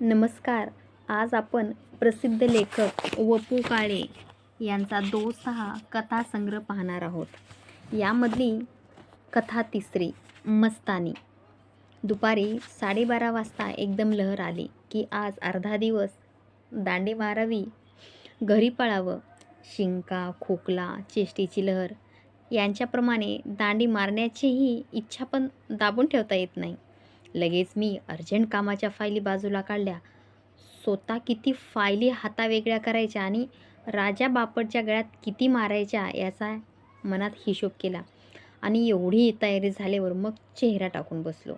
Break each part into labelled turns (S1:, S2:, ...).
S1: नमस्कार. आज आपण प्रसिद्ध लेखक व पु काळे यांचा दोस्त हा कथासंग्रह पाहणार आहोत. यामधली कथा तिसरी मस्तानी. दुपारी साडेबारा वाजता एकदम लहर आली की आज अर्धा दिवस दांडे मारावी घरी पळावं शिंका खोकला चेष्टीची लहर यांच्याप्रमाणे दांडी मारण्याचीही इच्छा पण दाबून ठेवता येत नाही. लगेच मी अर्जंट कामाच्या फायली बाजूला काढल्या. स्वतः किती फायली हातावेगळ्या करायच्या आणि राजा बापटच्या गळ्यात किती मारायच्या याचा मनात हिशोब केला. आणि एवढी तयारी झाल्यावर मग चेहरा टाकून बसलो.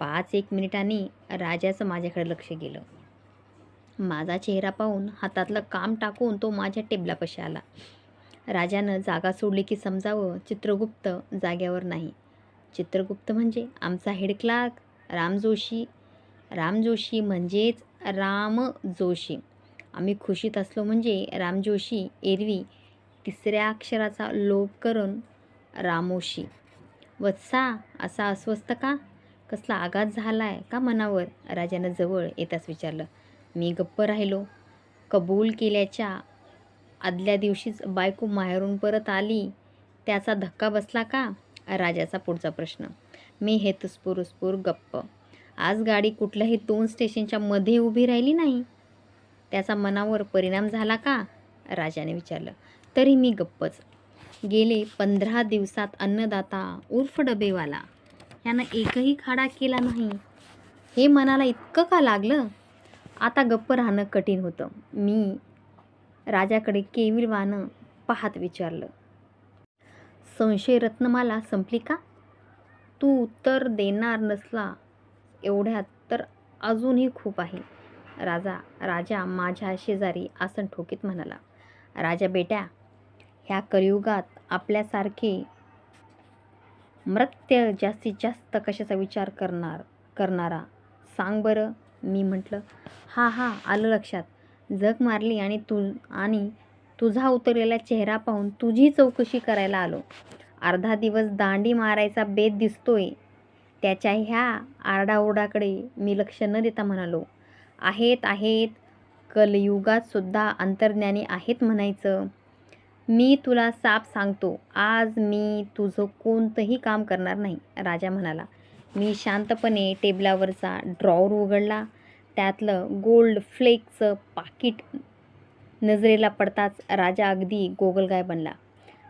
S1: पाच एक मिनिटांनी राजाचं माझ्याकडे लक्ष गेलं. माझा चेहरा पाहून हातातलं काम टाकून तो माझ्या टेबलापाशी आला. राजानं जागा सोडली की समजावं चित्रगुप्त जाग्यावर नाही. चित्रगुप्त म्हणजे आमचा हेड क्लार्क राम जोशी. राम जोशी म्हणजेच राम जोशी. आम्ही खुशीत असलो म्हणजे राम जोशी एरवी तिसऱ्या अक्षराचा लोप करून रामोशी. वत्सा असा अस्वस्थ का? कसला आघात झाला आहे का मनावर? राजानं जवळ येताच विचारलं. मी गप्प राहिलो. कबूल केल्याच्या आदल्या दिवशीच बायको माहेरून परत आली. त्याचा धक्का बसला का? राजाचा पुढचा प्रश्न. मी हेतुस्फुरुस्फुर गप्प. आज गाडी कुठल्याही दोन स्टेशनच्या मध्ये उभी राहिली नाही. त्याचा मनावर परिणाम झाला का? राजाने विचारलं. तरी मी गप्पच. गेले पंधरा दिवसात अन्नदाता उर्फ डबेवाला. यानं एकही खाडा केला नाही. हे मनाला इतकं का लागलं? आता गप्प राहणं कठीण होतं. मी राजाकडे केविलवानं पाहत विचारलं. संशय रत्नमाला संपली का? तू उत्तर देणार नसला एवढ्यात तर अजूनही खूप आहे. राजा राजा माझ्या शेजारी आसन ठोकीत म्हणाला. राजा बेट्या ह्या कलियुगात आपल्यासारखे मृत्य जास्तीत जास्त कशाचा विचार करणार करणारा? सांग बरं मी म्हटलं. हा हा आलं लक्षात. जग मारली आणि तू आणि तुझा उतरलेला चेहरा पाहून तुझी चौकशी करायला आलो. अर्धा दिवस दांडी मारायचा बेत दिसतोय. त्याच्या ह्या आरडाओरडाकडे मी लक्ष न देता म्हणालो आहेत आहेत. कलयुगात सुद्धा अंतर्ज्ञानी आहेत म्हणायचं. मी तुला साप सांगतो. आज मी तुझं कोणतंही काम करणार नाही. राजा म्हणाला. मी शांतपणे टेबलावरचा ड्रॉवर उघडला. त्यातलं गोल्ड फ्लेकचं पाकिट नजरेला पडताच राजा अगदी गोगलगाय बनला.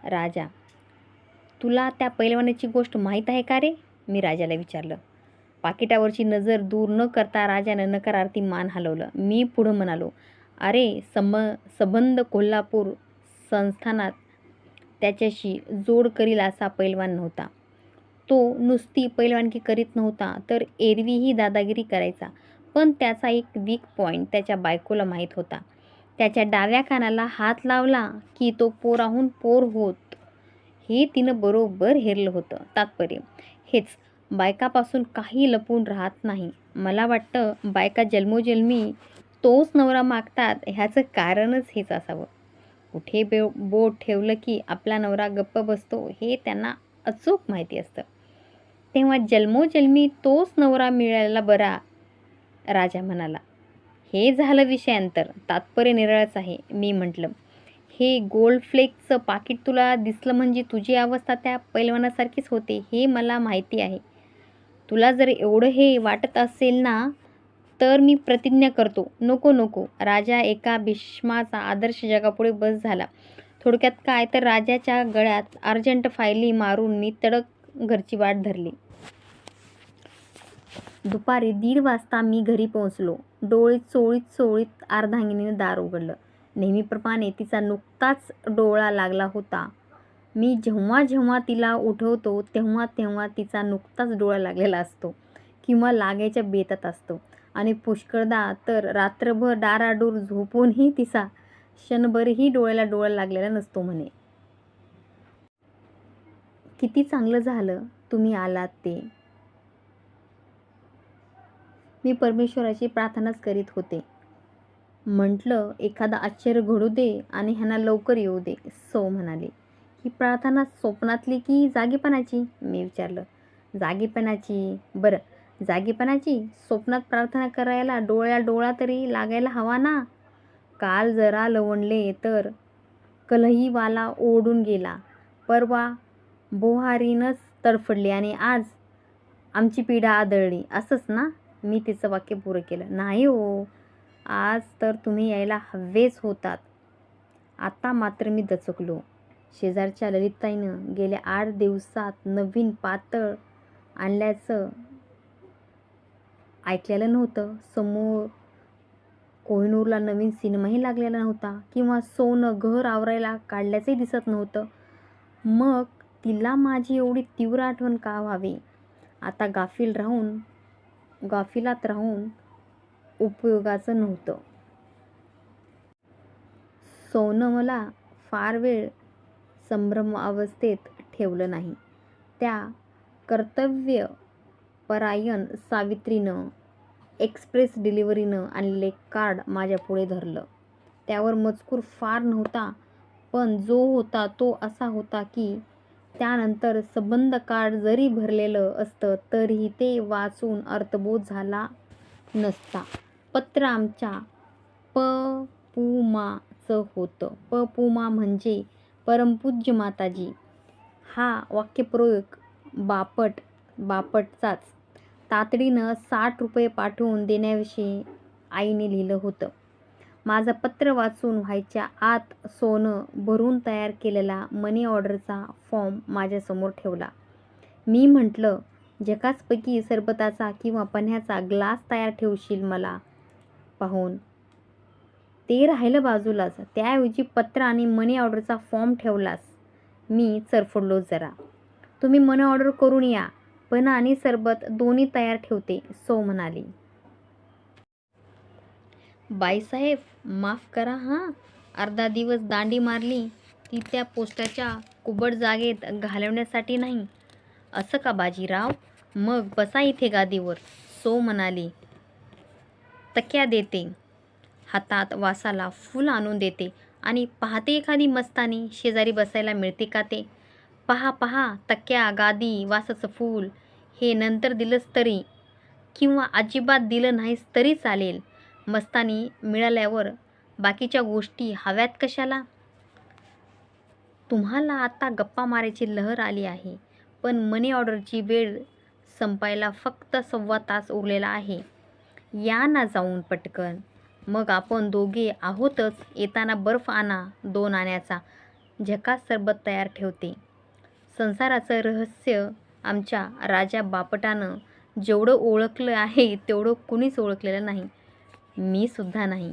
S1: राजा तुला त्या पैलवानाची गोष्ट माहीत आहे का रे? मी राजाला विचारलं. पाकिटावरची नजर दूर न करता राजानं नकारार्थी मान हलवलं. मी पुढं म्हणालो अरे सम संबंध कोल्हापूर संस्थानात त्याच्याशी जोड करील असा पैलवान नव्हता. तो नुसती पैलवानकी करीत नव्हता तर एरवीही दादागिरी करायचा. पण त्याचा एक वीक पॉईंट त्याच्या बायकोला माहीत होता. त्याच्या डाव्या कानाला हात लावला की तो पोराहून पोर होत. हे तिनं बरोबर हेरलं होतं तात्पर्य. हेच बायकापासून काही लपून राहत नाही. मला वाटतं बायका जन्मोजन्मी तोच नवरा मागतात ह्याचं कारणच हेच असावं. कुठे बे बोट ठेवलं की आपला नवरा गप्प बसतो हे त्यांना अचूक माहिती असतं. तेव्हा जन्मोजन्मी तोच नवरा मिळायला बरा राजा म्हणाला. हे झालं विषयांतर. तात्पर्य निराळच आहे मी म्हटलं. हे गोल्ड फ्लेकचं पाकिट तुला दिसलं म्हणजे तुझी अवस्था त्या पैलवानासारखीच होते हे मला माहिती आहे. तुला जर एवढं हे वाटत असेल ना तर मी प्रतिज्ञा करतो. नको नको. राजा एका भीष्माचा आदर्श जगापुढे बस झाला. थोडक्यात काय तर राजाच्या गळ्यात अर्जंट फायली मारून मी तडक घरची वाट धरली. दुपारी दीड वाजता मी घरी पोहोचलो. डोळे चोळीत चोळीत अर्धांगिनीने दार उघडलं. नेहमीप्रमाणे तिचा नुकताच डोळा लागला होता. मी जेव्हा जेव्हा तिला उठवतो तेव्हा तेव्हा तिचा नुकताच डोळा लागलेला असतो. किंवा लागायच्या बेतात असतो. आणि पुष्कळदा तर रात्रभर डाराडूर झोपूनही तिचा क्षणभरही डोळ्याला डोळा लागलेला नसतो म्हणे. किती चांगलं झालं तुम्ही आलात ते. मी परमेश्वराची प्रार्थनाच करीत होते. म्हटलं एखादा आश्चर्य घडू दे आणि ह्यांना लवकर येऊ दे सौ म्हणाले. ही प्रार्थना स्वप्नातली की जागेपणाची? मी विचारलं. जागेपणाची? बरं. जागेपणाची? स्वप्नात प्रार्थना करायला डोळ्या डोळा तरी लागायला हवा ना? काल जरा लवणले तर कलहीवाला ओढून गेला. परवा बोहारीनच तडफडली आणि आज आमची पिढा आदळली. असंच ना? मी तिचं वाक्य पुरं केलं. नाही हो आज तर तुम्ही यायला हवेच होतात. आता मात्र मी दचकलो. शेजारच्या ललिताईनं गेल्या आठ दिवसात नवीन पातळ आणल्याचं ऐकलेलं नव्हतं. समोर कोहिनूरला नवीन सिनेमाही लागलेला नव्हता किंवा सोनं घर आवरायला काढल्याचंही दिसत नव्हतं. मग तिला माझी एवढी तीव्र आठवण का व्हावी? आता गाफील राहून गाफिलात राहून उपयोगाचं नव्हतं. सोनं मला फार वेळ संभ्रम अवस्थेत ठेवलं नाही. त्या कर्तव्य परायण सावित्रीनं एक्सप्रेस डिलिव्हरीनं आणलेले कार्ड माझ्यापुढे धरलं. त्यावर मजकूर फार नव्हता पण जो होता तो असा होता की त्यानंतर संबंध कार्ड जरी भरलेलं असतं तरीही ते वाचून अर्थबोध झाला नसता. पत्र आमच्या प पुमाचं होतं. प पुमा म्हणजे परमपूज्य माताजी. हा वाक्यप्रयोग बापट बापटचाच. तातडीनं साठ रुपये पाठवून देण्याविषयी आईने लिहिलं होतं. माझं पत्र वाचून व्हायच्या आत सोनं भरून तयार केलेला मनी ऑर्डरचा फॉर्म माझ्यासमोर ठेवला. मी म्हटलं झकासपैकी सरबताचा किंवा पन्ह्याचा ग्लास तयार ठेवशील मला? पाहून. ते राहिलं बाजूलाच. त्याऐवजी पत्र आणि मनी ऑर्डरचा फॉर्म ठेवलास. मी चरफडलो जरा. तुम्ही मनी ऑर्डर करून या पण आणि सरबत दोन्ही तयार ठेवते सो म्हणाली. बाईसाहेब माफ करा हां. अर्धा दिवस दांडी मारली ती त्या पोस्टाच्या कुबड जागेत घालवण्यासाठी नाही. असं का बाजीराव? मग बसा इथे गादीवर सो म्हणाली. तक्या देते. हातात वासाला फूल आणून देते. आणि पाहते एखादी मस्तानी शेजारी बसायला मिळते का ते? पहा पहा तक्या गादी वासाचं फूल. हे नंतर दिलंच तरी किंवा अजिबात दिलं नाहीस तरी चालेल. मस्तानी मिळाल्यावर बाकीच्या गोष्टी हव्यात कशाला? तुम्हाला आता गप्पा मारायची लहर आली आहे पण मनी ऑर्डरची वेळ संपायला फक्त सव्वा तास उरलेला आहे. या ना जाऊन पटकन. मग आपण दोघे आहोतच येताना बर्फ आणा दोन आण्याचा झकास सरबत तयार ठेवते. संसाराचं रहस्य आमच्या राजा बापटानं जेवढं ओळखलं आहे तेवढं कुणीच ओळखलेलं नाही. मी सुद्धा नाही.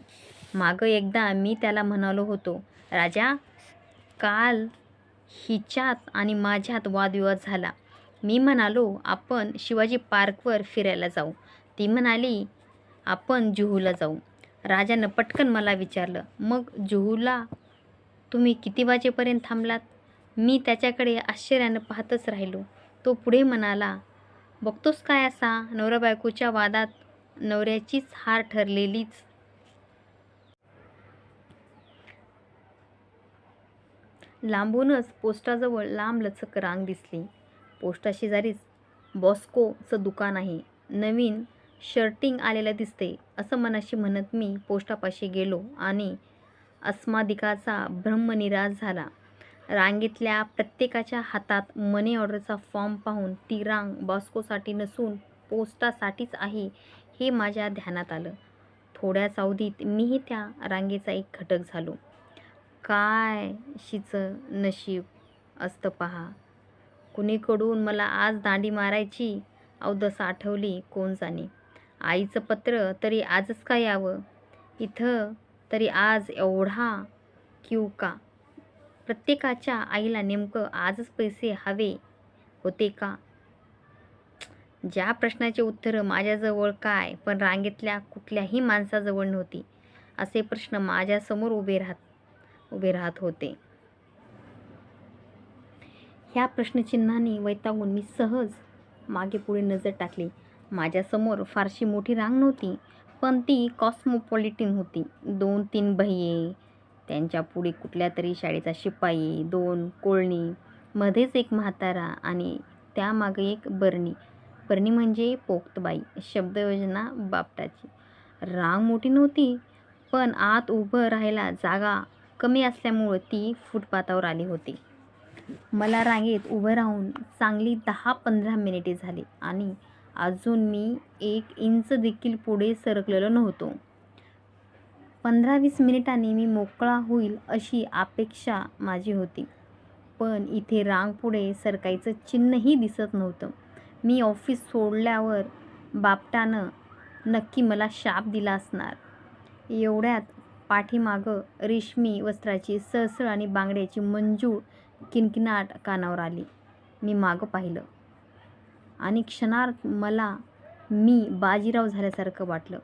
S1: मागं एकदा मी त्याला म्हणालो होतो राजा काल हिच्यात आणि माझ्यात वादविवाद झाला. मी म्हणालो आपण शिवाजी पार्कवर फिरायला जाऊ. ती म्हणाली आपण जुहूला जाऊ. राजानं पटकन मला विचारलं मग जुहूला तुम्ही किती वाजेपर्यंत थांबलात? मी त्याच्याकडे आश्चर्यानं पाहतच राहिलो. तो पुढे म्हणाला बघतोस काय असा नवरा बायकोच्या वादात नवऱ्याचीच हार ठरलेलीच. लांबूनच पोस्टाजवळ लांब लचक रांग दिसली. पोस्टाशेजारीच बॉस्कोचं दुकान आहे. नवीन शर्टिंग आलेलं दिसते असं मनाशी म्हणत मी पोस्टापाशी गेलो आणि अस्मादिकाचा ब्रह्मनिराश झाला. रांगेतल्या प्रत्येकाच्या हातात मनी ऑर्डरचा फॉर्म पाहून ती रांग बॉस्कोसाठी नसून पोस्टासाठीच आहे हे माझ्या ध्यानात आलं. थोड्याच अवधीत मीही त्या रांगेचा एक घटक झालो. काय शीचं नशीब असतं पहा. कुणीकडून मला आज दांडी मारायची? अवदस आठवली कोण जाणे आईचं पत्र तरी आजच का यावं? इथं तरी आज एवढा क्यू का? प्रत्येकाच्या आईला नेमकं आजच पैसे हवे होते का? ज्या प्रश्नाचे उत्तर माझ्याजवळ काय पण रांगेतल्या कुठल्याही माणसाजवळ नव्हती असे प्रश्न माझ्यासमोर उभे राहत उभे राहत होते. ह्या प्रश्नचिन्हाने वैतागून मी सहज मागे पुढे नजर टाकली. माझ्यासमोर फारशी मोठी रांग नव्हती पण ती कॉस्मोपॉलिटिन होती. दोन तीन बहिये त्यांच्या पुढे कुठल्या तरी शाळेचा शिपाई दोन कोळणी मध्येच एक म्हातारा आणि त्यामागे एक बरणी. परणी म्हणजे पोक्तबाई शब्दयोजना बापटाची. रांग मोठी नव्हती पण आत उभं राहायला जागा कमी असल्यामुळं ती फुटपाथावर आली होती. मला रांगेत उभं राहून चांगली दहा पंधरा मिनिटे झाली आणि अजून मी एक इंच देखील पुढे सरकलेलो नव्हतो. पंधरा वीस मिनिटांनी मी मोकळा होईल अशी अपेक्षा माझी होती. पण इथे रांग पुढे सरकायचं चिन्हही दिसत नव्हतं. मी ऑफिस सोडल्यावर बापटानं नक्की मला शाप दिला असणार. एवढ्यात पाठीमागं रेशमी वस्त्राची सळसळ आणि बांगड्याची मंजूळ किनकिनाट कानावर आली. मी मागं पाहिलं. आणि क्षणार्थ मला मी बाजीराव झाल्यासारखं वाटलं.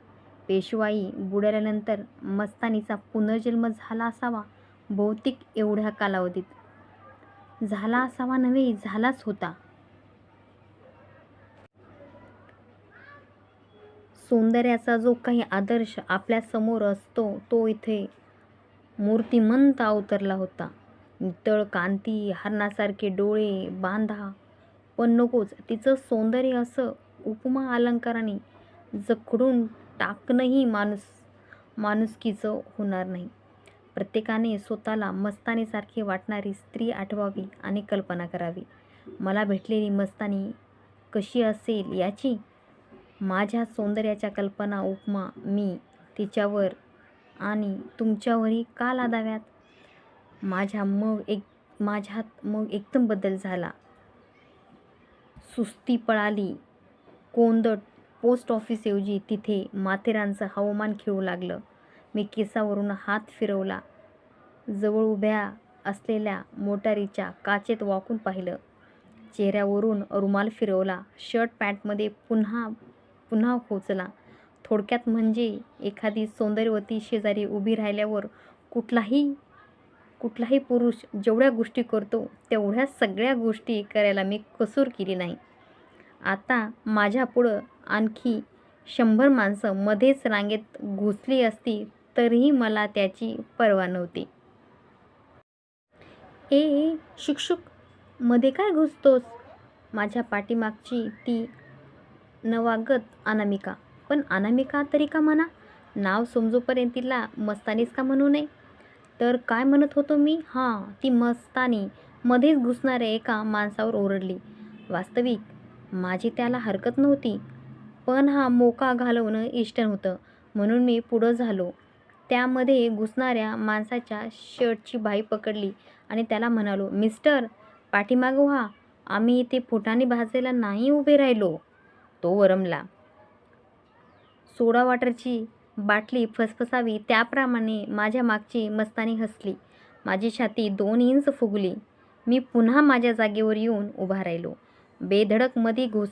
S1: पेशवाई बुडाल्यानंतर मस्तानीचा पुनर्जन्म झाला असावा बहुतेक एवढ्या कालावधीत. झाला असावा नव्हे झालाच होता. सौंदर्याचा जो काही आदर्श आपल्यासमोर असतो तो इथे मूर्तिमंत अवतरला होता. नितळ कांती हरणासारखे डोळे बांधा. पण नकोच तिचं सौंदर्य असं उपमा अलंकाराने जखडून टाकणंही माणूस माणुसकीचं होणार नाही. प्रत्येकाने स्वतःला मस्तानीसारखी वाटणारी स्त्री आठवावी आणि कल्पना करावी. मला भेटलेली मस्तानी कशी असेल याची माझ्या सौंदर्याच्या कल्पना उपमा मी तिच्यावर आणि तुमच्यावरही का लादाव्यात? माझ्या मग एक माझ्यात मग एकदम बदल झाला. सुस्ती पळाली. कोंदट पोस्ट ऑफिसऐवजी तिथे माथेरानचं हवामान खेळू लागलं. मी केसावरून हात फिरवला. जवळ उभ्या असलेल्या मोटारीच्या काचेत वाकून पाहिलं. चेहऱ्यावरून रुमाल फिरवला. शर्ट पॅन्टमध्ये पुन्हा पुन्हा खोचला. थोडक्यात म्हणजे एखादी सौंदर्यवती शेजारी उभी राहिल्यावर कुठलाही कुठलाही पुरुष जेवढ्या गोष्टी करतो तेवढ्या सगळ्या गोष्टी करायला मी कसूर केली नाही. आता माझ्यापुढं आणखी शंभर माणसं मध्येच रांगेत घुसली असती तरीही मला त्याची पर्वा नव्हती. ए ए शुकशुकमध्ये काय घुसतोस? माझ्या पाठीमागची ती नवागत अनामिका. पण अनामिका तरी का म्हणा नाव समजोपर्यंत तिला मस्तानीच का म्हणू नये? तर काय म्हणत होतो मी? हां ती मस्तानी. मध्येच घुसणाऱ्या एका माणसावर ओरडली. वास्तविक माझी त्याला हरकत नव्हती. पण हा मोका घालवणं इष्ट होतं. म्हणून मी पुढं झालो. त्यामध्ये घुसणाऱ्या माणसाच्या शर्टची बाई पकडली आणि त्याला म्हणालो मिस्टर पाठीमागं व्हा. आम्ही इथे फुटाने भाजायला नाही उभे राहिलो. तो वरमला. सोडा वॉटरची बाटली फसफसावी त्याप्रमाणे माझ्या मागची मस्तानी हसली. माझी छाती दोन इंच फुगली. मी पुन्हा माझ्या जागेवर येऊन उभा राहिलो. बेधडकमध्ये घुस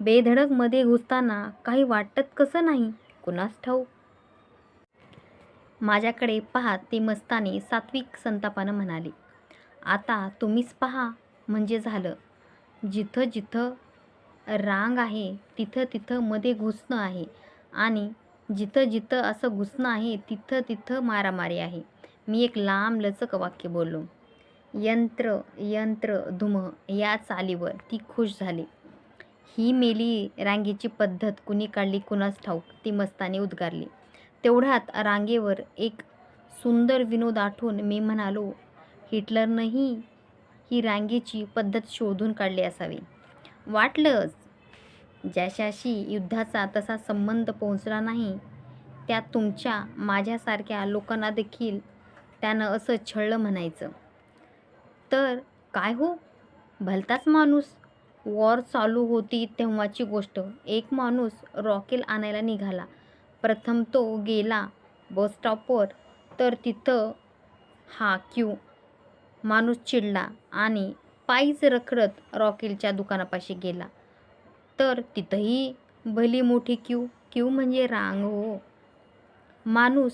S1: बेधडकमध्ये घुसताना काही वाटत कसं नाही? कुणास ठाऊ? माझ्याकडे पाहत ती मस्तानी सात्विक संतापानं म्हणाली. आता तुम्हीच पहा म्हणजे झालं. जिथं जिथं रांग आहे तिथं तिथं मध्ये घुसणं आहे. आणि जिथं जिथं असं घुसणं आहे तिथं तिथं मारामारी आहे. मी एक लांब लचक वाक्य बोललो. यंत्र यंत्र धुमह या चालीवर ती खुश झाली. ही मेली रांगेची पद्धत कुणी काढली कुणास ठाऊक ती मस्ताने उद्गारली. तेवढ्यात रांगेवर एक सुंदर विनोद आठवून मी म्हणालो हिटलरनंही ही रांगेची पद्धत शोधून काढली असावी. वाटलंच. ज्याच्याशी युद्धाचा तसा संबंध पोहोचला नाही त्या तुमच्या माझ्यासारख्या लोकांना देखील त्यानं असं छळलं म्हणायचं. तर काय हो? भलताच माणूस. वॉर चालू होती तेव्हाची गोष्ट. एक माणूस रॉकेल आणायला निघाला. प्रथम तो गेला बसस्टॉपवर तर तिथं हा क्यू. माणूस चिडला आणि पायीच रखडत रॉकेलच्या दुकानापाशी गेला. तर तिथंही भली मोठी क्यू क्यू म्हणजे रांग हो. माणूस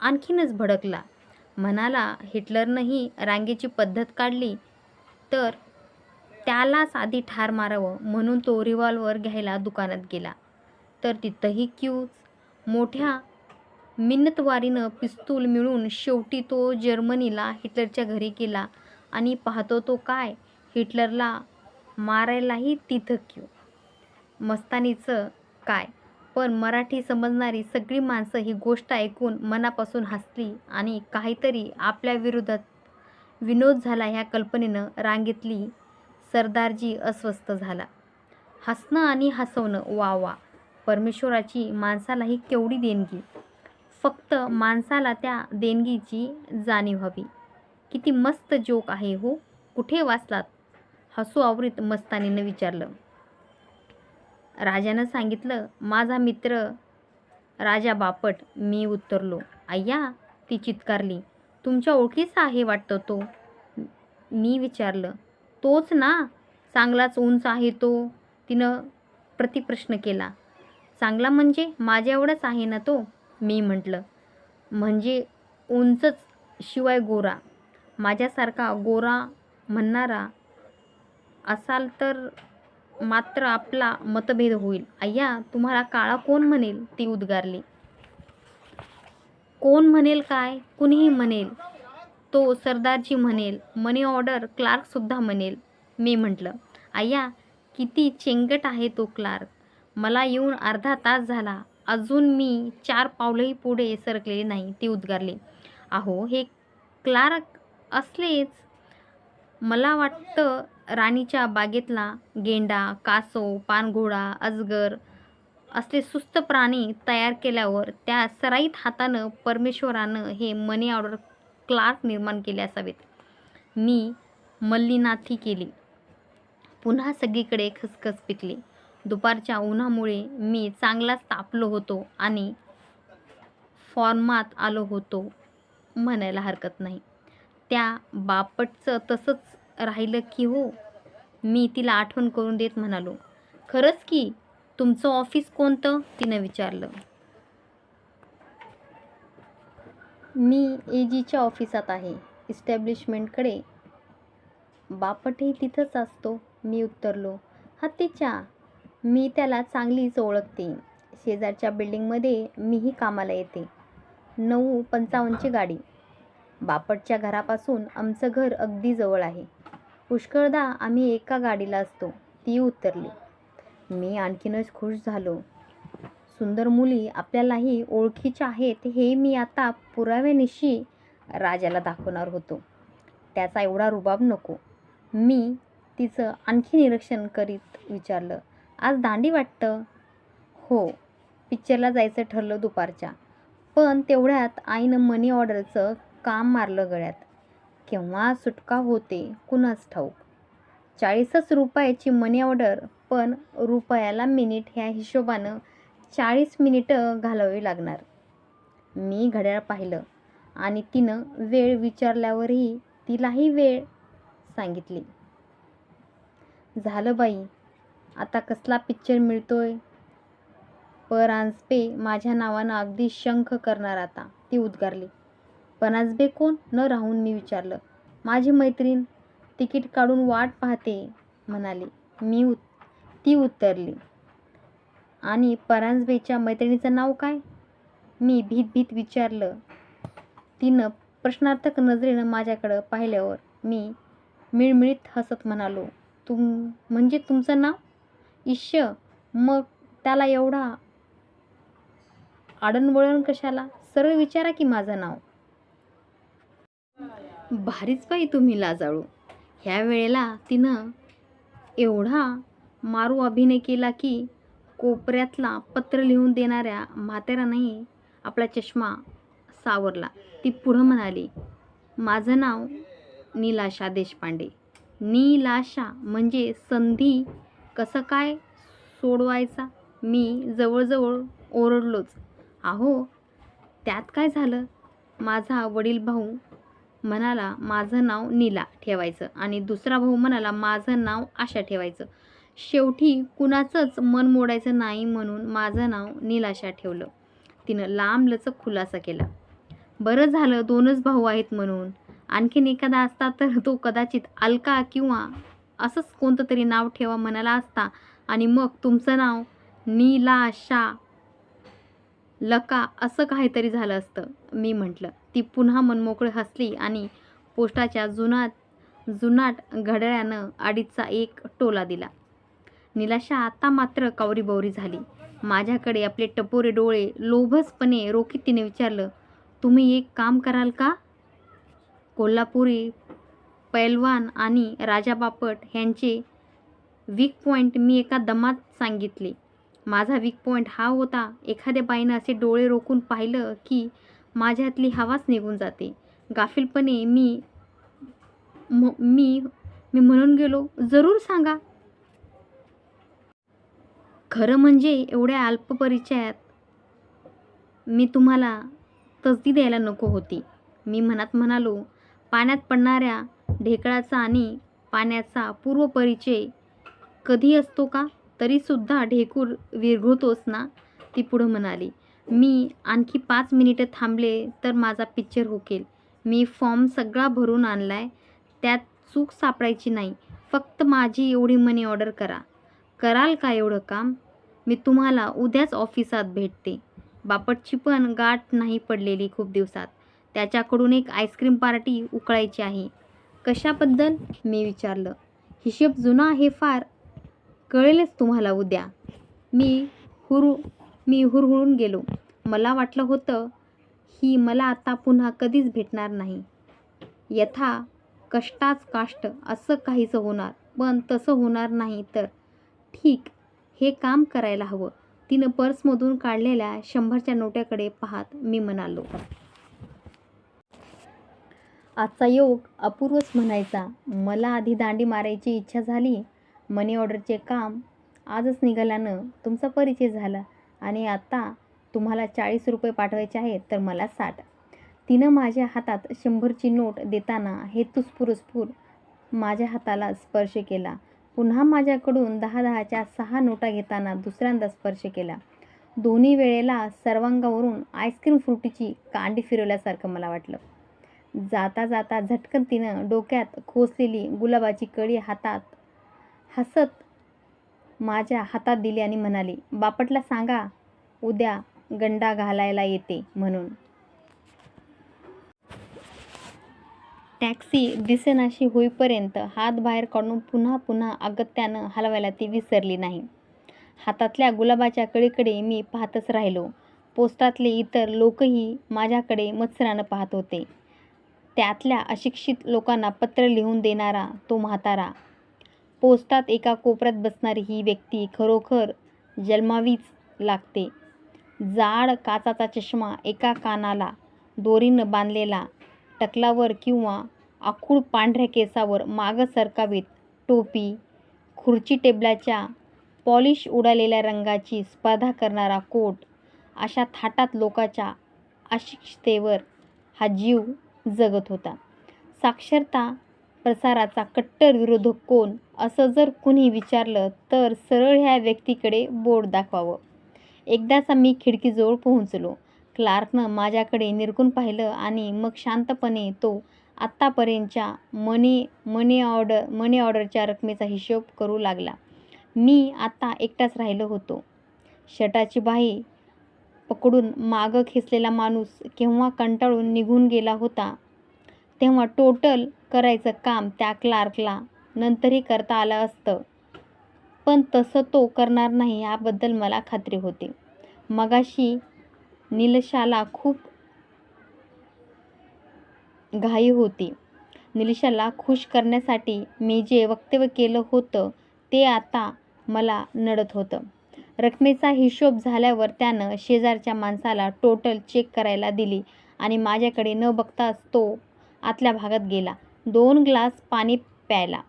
S1: आणखीनच भडकला. म्हणाला हिटलरनंही रांगेची पद्धत काढली. तर त्यालाच आधी ठार मारावं म्हणून तो रिव्हॉल्वर घ्यायला दुकानात गेला. तर तिथंही क्यूज मोठ्या मिन्नतवारीनं पिस्तूल मिळून शेवटी तो जर्मनीला हिटलरच्या घरी गेला आणि पाहतो तो काय हिटलरला मारायलाही तिथं क्यू. मस्तानीचं काय? पण मराठी समजणारी सगळी माणसं ही गोष्ट ऐकून मनापासून हसली आणि काहीतरी आपल्या विरोधात विनोद झाला ह्या कल्पनेनं रांगेतली सरदारजी अस्वस्थ झाला. हसणं आणि हसवणं वा वा. परमेश्वराची माणसालाही केवढी देणगी. फक्त माणसाला त्या देणगीची जाणीव हवी. किती मस्त जोक आहे हो. कुठे वाचलात? हसू आवरीत मस्तानीनं विचारलं. राजानं सांगितलं माझा मित्र राजा बापट. मी उत्तरलो अय्या ती चित्कारली. तुमच्या ओळखीचा आहे वाटतं तो? मी विचारलं तोच ना? चांगलाच उंच आहे तो? तिनं प्रतिप्रश्न केला चांगला म्हणजे माझ्या एवढाच आहे ना तो? मी म्हटलं म्हणजे उंचच शिवाय गोरा. माझ्यासारखा गोरा म्हणणारा असाल तर मात्र आपला मतभेद होईल. अय्या तुम्हाला काळा कोण म्हणेल? ती उद्गारली. कोण म्हणेल काय? कुणीही म्हणेल. तो सरदारजी म्हणेल. मनी ऑर्डर क्लार्कसुद्धा म्हणेल. मी म्हटलं अय्या किती चेंगट आहे तो क्लार्क. मला येऊन अर्धा तास झाला. अजून मी चार पावलंही पुढे सरकलेली नाही ती उद्गारली. अहो हे क्लार्क असलेच मला वाटतं राणीच्या बागेतला गेंडा कासव पानघोडा अजगर असले सुस्त प्राणी तयार केल्यावर त्या सराईत हातानं परमेश्वरानं हे मनी ऑर्डर क्लार्क निर्माण केले असावेत. मी मल्लीनाथी केली. पुन्हा सगळीकडे खसखस पिकली. दुपारच्या उन्हामुळे मी चांगलाच तापलो होतो आणि फॉर्मात आलो होतो म्हणायला हरकत नाही. त्या बापटचं तसंच राहिलं की हो मी तिला आठवण करून देत म्हणालो. खरंच की तुमचं ऑफिस कोणतं? तिनं विचारलं. मी ए जीच्या ऑफिसात आहे इस्टॅब्लिशमेंटकडे. बापटही तिथंच असतो मी उत्तरलो. हत्तीच्या मी त्याला चांगलीच ओळखते. शेजारच्या बिल्डिंगमध्ये मीही कामाला येते. नऊ पंचावन्नची गाडी. बापटच्या घरापासून आमचं घर अगदी जवळ आहे. पुष्कळदा आम्ही एका गाडीला असतो. ती उतरली. मी आणखीनच खुश झालो. सुंदर मुली आपल्यालाही ओळखीच्या आहेत हे मी आता पुराव्यानिशी राजाला दाखवणार होतो. त्याचा एवढा रुबाब नको. मी तिचं आणखी निरीक्षण करीत विचारलं आज दांडी वाटतं? हो पिक्चरला जायचं ठरलं दुपारच्या. पण तेवढ्यात आईनं मनी ऑर्डरचं काम मारलं गळ्यात. केव्हा सुटका होते कुणास ठाऊक? चाळीसच रुपयाची मनी ऑर्डर पण रुपयाला मिनिट ह्या हिशोबानं चाळीस मिनिटं घालावी लागणार. मी घड्याळ पाहिलं आणि तिनं वेळ विचारल्यावरही तिलाही वेळ सांगितली. झालं बाई आता कसला पिक्चर मिळतोय? परांजपे माझ्या नावानं अगदी शंख करणार आता ती उद्गारली. परांजपे कोण न राहून मी विचारलं माझी मैत्रीण तिकीट काढून वाट पाहते म्हणाली. मी उत ती उत्तरली आणि परांजबेच्या मैत्रिणीचं नाव काय? मी भीत भीत विचारलं. तिनं प्रश्नार्थक नजरेनं माझ्याकडं पाहिल्यावर मी मिळमिळीत हसत म्हणालो तुम म्हणजे तुमचं नाव? इश्य मग त्याला एवढा आडणवळण कशाला? सरळ विचारा की माझं नाव. भारीच बाई तुम्ही लाजाळू. ह्या वेळेला तिनं एवढा मारू अभिनय केला की कोपऱ्यातला पत्र लिहून देणाऱ्या म्हाताऱ्यानंही आपला चष्मा सावरला. ती पुढं म्हणाली माझं नाव नीलाशा देशपांडे. नीलाशा म्हणजे संधी कसं काय सोडवायचा? मी जवळजवळ ओरडलोच. अहो त्यात काय झालं? माझा वडील भाऊ म्हणाला माझं नाव नीला ठेवायचं आणि दुसरा भाऊ म्हणाला माझं नाव आशा ठेवायचं. शेवटी कुणाचंच मन मोडायचं नाही म्हणून माझं नाव नीलाशा ठेवलं. तिनं लांबलचं खुलासा केला. बरं झालं दोनच भाऊ आहेत म्हणून. आणखीन एखादा असता तर तो कदाचित अलका किंवा असंच कोणतं तरी नाव ठेवा म्हणाला असता आणि मग तुमचं नाव नीलाशा लका असं काहीतरी झालं असतं. मी म्हटलं ती पुन्हा मनमोकळे हसली आणि पोस्टाच्या जुनाट जुनाट घड्याळ्यानं अडीचचा एक टोला दिला. निलाशा आता मात्र कावरीबावरी झाली. माझ्याकडे आपले टपोरे डोळे लोभसपणे रोखीत तिने विचारलं तुम्ही एक काम कराल का? कोल्हापुरी पैलवान आणि राजा बापट ह्यांचे वीक पॉईंट मी एका दमात सांगितले. माझा वीक पॉईंट हा होता. एखाद्या बाईनं असे डोळे रोखून पाहिलं की माझ्यातली हवाच निघून जाते. गाफीलपणे मी म मी मी म्हणून गेलो जरूर सांगा. खरं म्हणजे एवढ्या अल्प परिचयात मी तुम्हाला तसदी द्यायला नको होती. मी मनात म्हणालो पाण्यात पडणाऱ्या ढेकळाचा आणि पाण्याचा पूर्वपरिचय कधी असतो का? तरीसुद्धा ढेकूर विरघळतोच ना? ती पुढं म्हणाली. मी आणखी पाच मिनिटं थांबले तर माझा पिक्चर हुकेल. मी फॉर्म सगळा भरून आणलाय. त्यात चूक सापडायची नाही. फक्त माझी एवढी मनी ऑर्डर करा. कराल का एवढं काम? मी तुम्हाला उद्याच ऑफिसात भेटते. बापटची पण गाठ नाही पडलेली खूप दिवसात. त्याच्याकडून एक आईस्क्रीम पार्टी उकळायची आहे. कशाबद्दल? मी विचारलं. हिशेब जुना आहे फार. कळेलच तुम्हाला उद्या. मी हुरु मी हुरहुळून गेलो. मला वाटलं होतं ही मला आता पुन्हा कधीच भेटणार नाही. यथा कष्टाच काष्ट असं काहीचं होणार पण तसं होणार नाही तर. ठीक हे काम करायला हवं. तिनं पर्समधून काढलेल्या शंभरच्या नोट्याकडे पाहत मी म्हणालो. आजचा योग अपूर्वच म्हणायचा. मला आधी दांडी मारायची इच्छा झाली मनी ऑर्डरचे काम आजच निघाल्यानं तुमचा परिचय झाला आणि आता तुम्हाला चाळीस रुपये पाठवायचे आहेत तर मला साठ. तिनं माझ्या हातात शंभरची नोट देताना हेतुस्फुरस्फुर माझ्या हाताला स्पर्श केला. पुन्हा माझ्याकडून दहा दहाच्या सहा नोटा घेताना दुसऱ्यांदा स्पर्श केला. दोन्ही वेळेला सर्वांगावरून आईस्क्रीम फ्रुटीची कांडी फिरवल्यासारखं मला वाटलं. जाता जाता झटकन तिनं डोक्यात खोसलेली गुलाबाची कळी हातात हसत माझ्या हातात दिली आणि म्हणाली बापटला सांगा उद्या गंडा घालायला येते म्हणून. टॅक्सी दिसेनाशी होईपर्यंत हात बाहेर काढून पुन्हा पुन्हा अगत्यानं हलवायला ती विसरली नाही. हातातल्या गुलाबाच्या कळीकडे मी पाहतच राहिलो. पोस्टातले इतर लोकही माझ्याकडे मत्सरानं पाहत होते. त्यातल्या अशिक्षित लोकांना पत्र लिहून देणारा तो म्हातारा पोस्टात एका कोपऱ्यात बसणारी ही व्यक्ती खरोखर जन्मावीच लागते. जाड काचाचा चष्मा एका कानाला दोरीनं बांधलेला टकलावर किंवा आखूड पांढऱ्या केसावर मागं सरकावीत टोपी खुर्ची टेबलाच्या पॉलिश उडालेल्या रंगाची स्पर्धा करणारा कोट अशा थाटात लोकाच्या अशिक्षतेवर हा जीव जगत होता. साक्षरता प्रसाराचा कट्टर विरोधक कोण? असं जर कुणी विचारलं तर सरळ ह्या व्यक्तीकडे बोट दाखवावं. एकदाचा मी खिडकीजवळ पोहोचलो. क्लार्कनं माझ्याकडे निरखून पाहिलं आणि मग शांतपणे तो आत्तापर्यंतच्या मनी मनी ऑर्डर मनी ऑर्डरच्या रकमेचा हिशोब करू लागला. मी आता एकटाच राहिलो होतो. शर्टाची बाही पकडून मागं खेचलेला माणूस केव्हा कंटाळून निघून गेला होता तेव्हा टोटल करायचं काम त्या क्लार्कला नंतरही करता आलं असतं. पण तसं तो करणार नाही याबद्दल मला खात्री होती. मगाशी निलशाला खूप घाई होती. निलिशाला खुश करण्यासाठी मी जे वक्तव्य केलं होतं ते आता मला नडत होतं. रकमेचा हिशोब झाल्यावर त्यानं शेजारच्या माणसाला टोटल चेक करायला दिली आणि माझ्याकडे न बघताच तो आतल्या भागात गेला. दोन ग्लास पाणी प्यायला.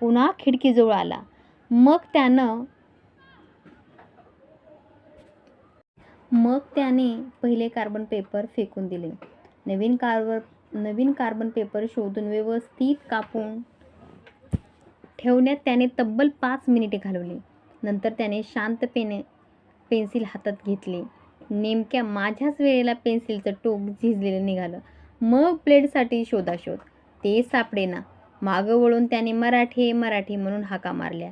S1: पुन्हा खिडकीजवळ आला. मग त्यानं मग त्याने पहिले कार्बन पेपर फेकून दिले. नवीन कार्बन नवीन कार्बन पेपर शोधून व्यवस्थित कापून ठेवण्यात त्याने तब्बल पाच मिनिटे घालवली. नंतर त्याने शांतपणे पेन्सिल हातात घेतली. नेमक्या माझ्याच वेळेला पेन्सिलचं टोक झिजलेलं निघालं. मग ब्लेडसाठी शोधाशोध. ते सापडेना. मागं वळून त्याने मराठी मराठी म्हणून हाका मारल्या.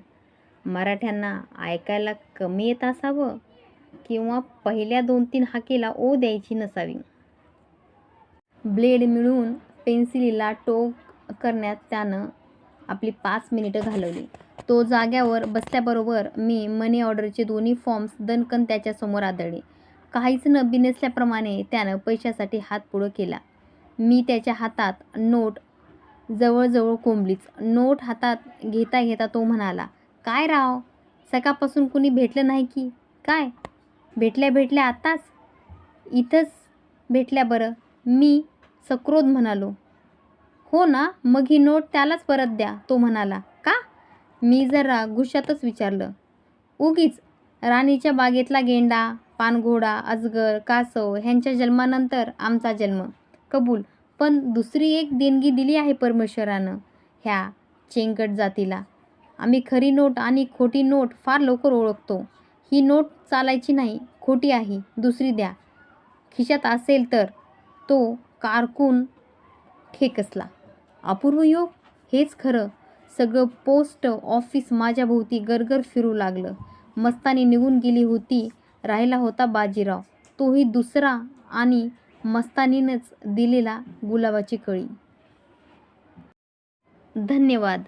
S1: मराठ्यांना ऐकायला कमी येत असावं? किंवा पहिल्या दोन तीन हाकेला ओ द्यायची नसावी? ब्लेड मिळून पेन्सिलीला टोक करण्यात त्यानं आपली पाच मिनिटं घालवली. तो जाग्यावर बसल्याबरोबर मी मनी ऑर्डरचे दोन्ही फॉर्म्स दणकन त्याच्यासमोर आदळले. काहीच न बिनसल्याप्रमाणे त्यानं पैशासाठी हात पुढं केला. मी त्याच्या हातात नोट जवळजवळ कोंबलीच नोट हातात घेता घेता तो म्हणाला काय राव? सकाळपासून कुणी भेटलं नाही की? काय? भेटल्या भेटल्या आताच? इथंच भेटल्या बरं. मी सक्रोध म्हणालो हो ना मग ही नोट त्यालाच परत द्या तो म्हणाला का? मी जरा गुशातच विचारलं उगीच राणीच्या बागेतला गेंडा पानघोडा अजगर कासव ह्यांच्या जन्मानंतर आमचा जन्म कबूल. पण दुसरी एक देणगी दिली आहे परमेश्वरानं ह्या चेंगट जातीला. आम्ही खरी नोट आणि खोटी नोट फार लवकर ओळखतो. ही नोट चालायची नाही खोटी आहे दुसरी द्या. खिशात असेल तर तो कारकून खेकसला अपूर्व योग? हेच खरं. सगळं पोस्ट ऑफिस माझ्याभोवती गरगर फिरू लागलं. मस्तानी निघून गेली होती. राहिला होता बाजीराव. तोही दुसरा आणि मस्तानीनंच दिलेला गुलाबाची कळी. धन्यवाद.